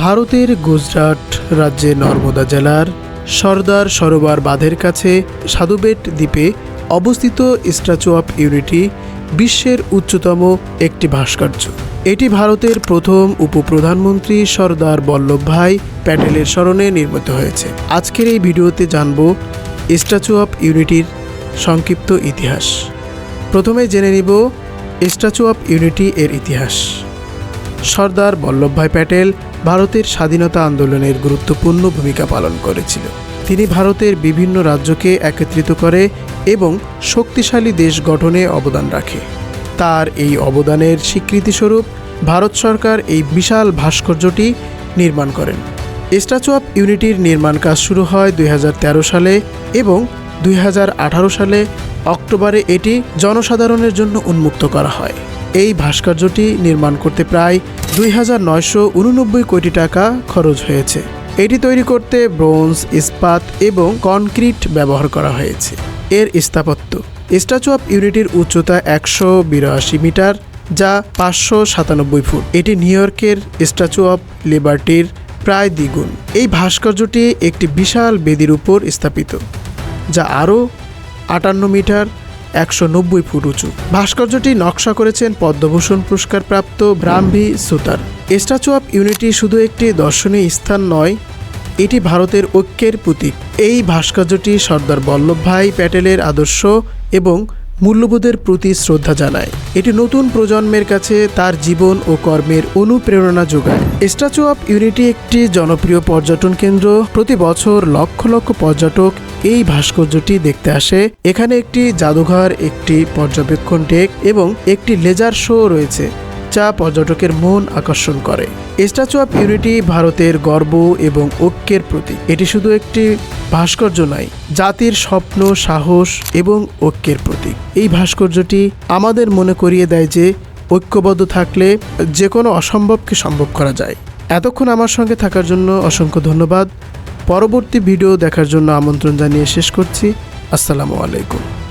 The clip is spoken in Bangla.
ভারতের গুজরাট রাজ্যে নর্মদা জেলার সর্দার সরোবর বাঁধের কাছে সাধুবেট দ্বীপে অবস্থিত স্ট্যাচু অফ ইউনিটি বিশ্বের উচ্চতম একটি ভাস্কর্য। এটি ভারতের প্রথম উপপ্রধানমন্ত্রী সর্দার বল্লভভাই প্যাটেলের স্মরণে নির্মিত হয়েছে। আজকের এই ভিডিওতে জানব স্ট্যাচু অফ ইউনিটির সংক্ষিপ্ত ইতিহাস। প্রথমে জেনে নিব স্ট্যাচু অফ ইউনিটি এর ইতিহাস। সর্দার বল্লভভাই প্যাটেল ভারতের স্বাধীনতা আন্দোলনের গুরুত্বপূর্ণ ভূমিকা পালন করেছিল। তিনি ভারতের বিভিন্ন রাজ্যকে একত্রিত করে এবং শক্তিশালী দেশ গঠনে অবদান রাখে। তার এই অবদানের স্বীকৃতিস্বরূপ ভারত সরকার এই বিশাল ভাস্কর্যটি নির্মাণ করেন। স্ট্যাচু অফ ইউনিটির নির্মাণ কাজ শুরু হয় দুই হাজার তেরো সালে এবং দুই হাজার আঠারো সালে অক্টোবরে এটি জনসাধারণের জন্য উন্মুক্ত করা হয়। এই ভাস্কর্যটি নির্মাণ করতে প্রায় দুই হাজার নয়শো উননব্বই কোটি টাকা খরচ হয়েছে। এটি তৈরি করতে ব্রোঞ্জ, ইস্পাত এবং কনক্রিট ব্যবহার করা হয়েছে। এর স্থাপত্য, স্ট্যাচু অফ ইউনিটির উচ্চতা একশো বিরাশি মিটার যা পাঁচশো সাতানব্বই ফুট। এটি নিউ ইয়র্কের স্ট্যাচু অফ লিবার্টির প্রায় দ্বিগুণ। এই ভাস্কর্যটি একটি বিশাল বেদির উপর স্থাপিত, যা আরও আটান্ন মিটার একশো নব্বই ফুট উঁচু। ভাস্কর্যটি নকশা করেছেন পদ্মভূষণ পুরস্কার প্রাপ্ত ব্রাহ্মী সুতার। স্ট্যাচু অফ ইউনিটি শুধু একটি দর্শনীয় স্থান নয়, এটি ভারতের ঐক্যের প্রতীক। এই ভাস্কর্যটি সর্দার বল্লভভাই প্যাটেলের আদর্শ এবং মূল্যবোধের প্রতি শ্রদ্ধা জানায়। এটি নতুন প্রজন্মের কাছে তার জীবন ও কর্মের অনুপ্রেরণা যোগায়। স্ট্যাচু অফ ইউনিটি একটি জনপ্রিয় পর্যটন কেন্দ্র। প্রতি বছর লক্ষ লক্ষ পর্যটক এই ভাস্কর্যটি দেখতে আসে। এখানে একটি জাদুঘর, একটি পর্যবেক্ষণ টেক এবং একটি লেজার শো রয়েছে। যা পর্যটকের মন আকর্ষণ করে। স্ট্যাচু অফ ইউনিটি ভারতের গর্ব এবং ঐক্যের প্রতীক। এটি শুধু একটি ভাস্কর্য নয়, জাতির স্বপ্ন, সাহস এবং ঐক্যের প্রতীক। এই ভাস্কর্যটি আমাদের মনে করিয়ে দেয় যে, ঐক্যবদ্ধ থাকলে যে কোনো অসম্ভবকে সম্ভব করা যায়। এতক্ষণ আমার সঙ্গে থাকার জন্য অসংখ্য ধন্যবাদ। পরবর্তী ভিডিও দেখার জন্য আমন্ত্রণ জানিয়ে শেষ করছি। আসসালামু আলাইকুম।